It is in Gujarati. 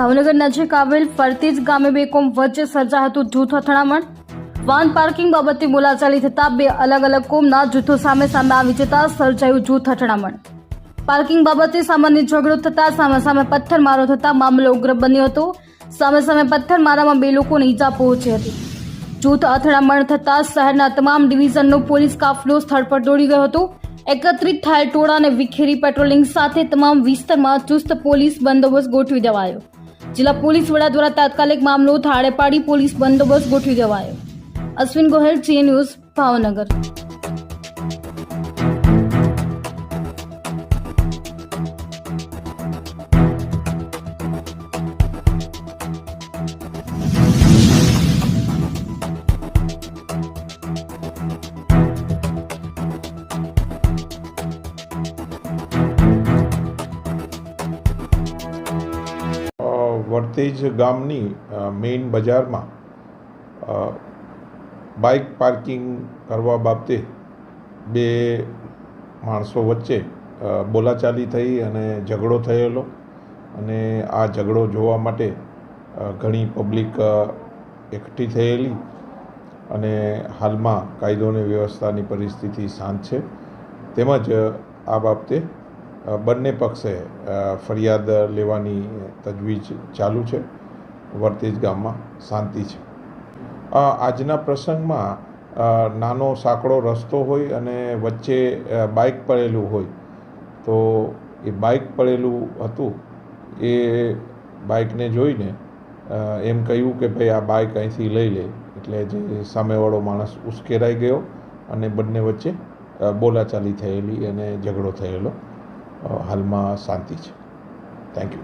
ભાવનગર નજીક આવેલ ફરતીજ ગામે બે કોમ વચ્ચે સર્જા હતું જૂથ અથડામણ. વાહન પાર્કિંગ બાબતે બોલાચાલી થતા બે અલગ અલગ કોમના જૂથો સામે સામે આવી જતા સર્જાયું જૂથ અથડામણ. પાર્કિંગ બાબતે સામાન્ય ઝઘડો થતા સામે સામે પથ્થરમારો થતા મામલો ઉગ્ર બન્યો હતો. સામે સામે પથ્થરમારામાં બે લોકોને ઈજા પહોંચી હતી. જૂથ અથડામણ થતા શહેરના તમામ ડિવિઝનનો પોલીસ કાફલો સ્થળ પર દોડી ગયો હતો. એકત્રિત થયેલ ટોળાને વિખેરી પેટ્રોલિંગ સાથે તમામ વિસ્તારમાં ચુસ્ત પોલીસ બંદોબસ્ત ગોઠવી દેવાયો. જિલ્લા પોલીસ વડા દ્વારા તાત્કાલિક મામલો થાળે પાડી પોલીસ બંદોબસ્ત ગોઠવી દેવાયો. અશ્વિન ગોહેલ જી ન્યૂઝ ભાવનગર. અ, વર્તેજ ગામની મેઇન બજારમાં બાઇક પાર્કિંગ કરવા બાબતે બે માણસો વચ્ચે બોલાચાલી થઈ અને ઝઘડો થયેલો. અને આ ઝઘડો જોવા માટે ઘણી પબ્લિક એકઠી થયેલી અને હાલમાં કાયદો અને વ્યવસ્થાની પરિસ્થિતિ શાંત છે. તેમજ આ બાબતે બંને પક્ષે ફરિયાદ લેવાની તજવીજ ચાલુ છે. વર્તેજ ગામમાં શાંતિ છે. આજના પ્રસંગમાં નાનો સાંકડો રસ્તો હોય અને વચ્ચે બાઇક પડેલું હોય, તો એ બાઇક પડેલું હતું. એ બાઇકને જોઈને એમ કહ્યું કે ભાઈ, આ બાઇક અહીંથી લઈ લે. એટલે જે સામેવાળો માણસ ઉશ્કેરાઈ ગયો અને બંને વચ્ચે બોલાચાલી થયેલી અને ઝઘડો થયેલો. હાલમાં શાંતિ છે. Thank you